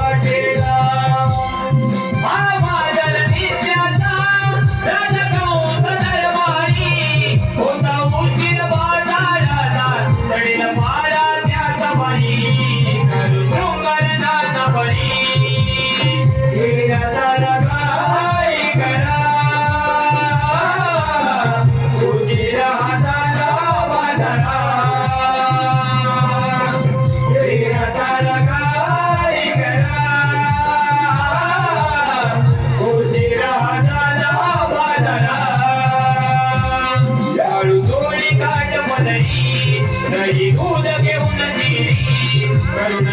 i'm party. ఉన్నది పూజకే ఉన్నది కరుణ